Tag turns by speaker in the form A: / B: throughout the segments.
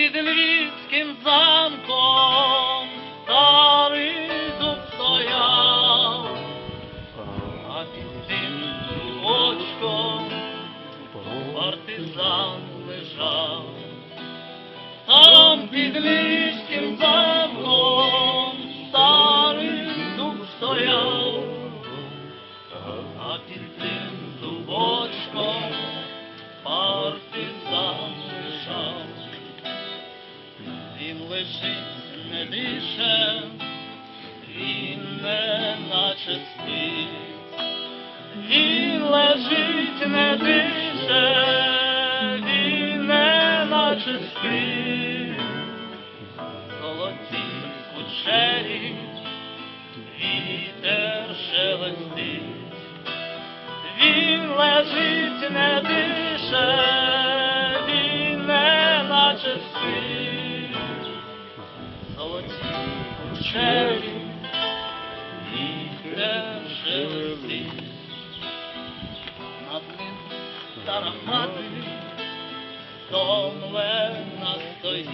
A: під львівським замком старий дуб стояв, а під тим очком партизан лежав. Там під львівським не дише, він не наче спить. Він лежить не дише, він не наче спить. Золоті кучері, вітер шелестить. Він лежить не дише, він не наче спить. Кучері, вітер шелестить. Над ним стара мати стомлена стоїть.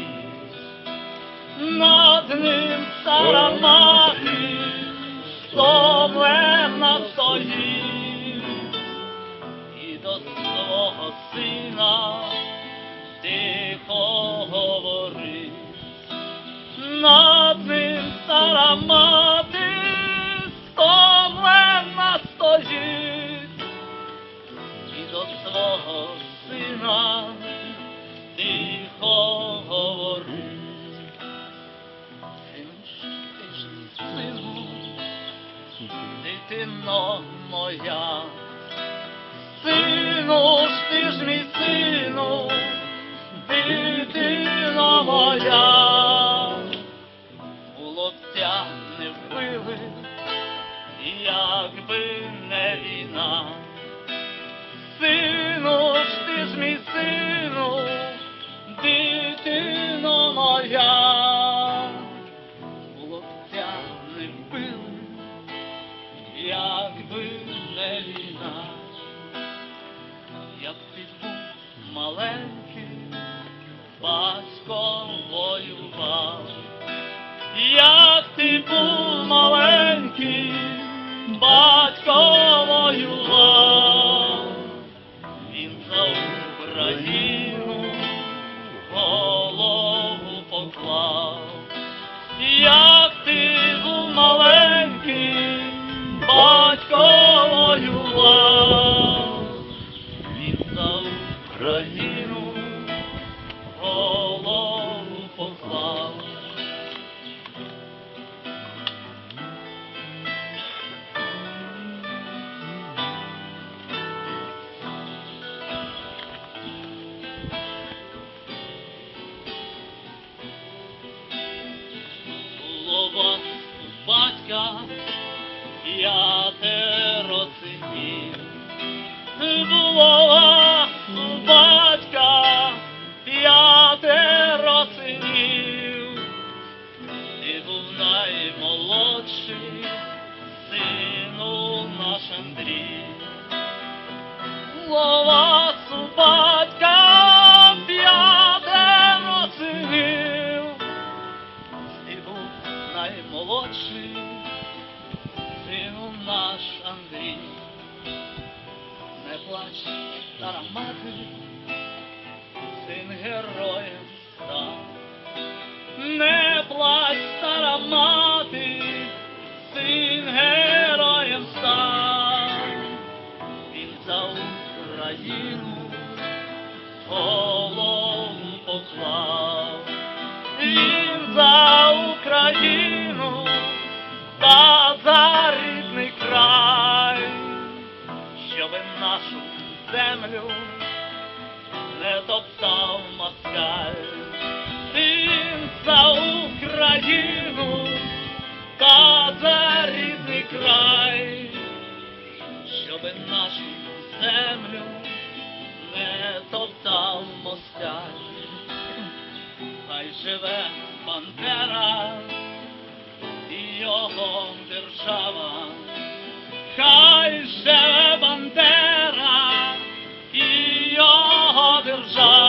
A: Над ним стара мати стомлена стоїть. Дитино моя, сину ж ти ж мій сину, дитино моя, якби не війна, як ти був маленький, батько воював, як ти був маленький, батько воював. Україну голову поклав. У батька п'ятеро синів. Було У батька п'ятеро синів. Ти був наймолодший, сину наш Андрій. Не плач, стара мати, син героєм став. Україну голову поклав. Він за Україну та за рідний край, щоби нашу землю не топтав москаль. Живе Бандера і його держава, хай живе Бандера і його держава,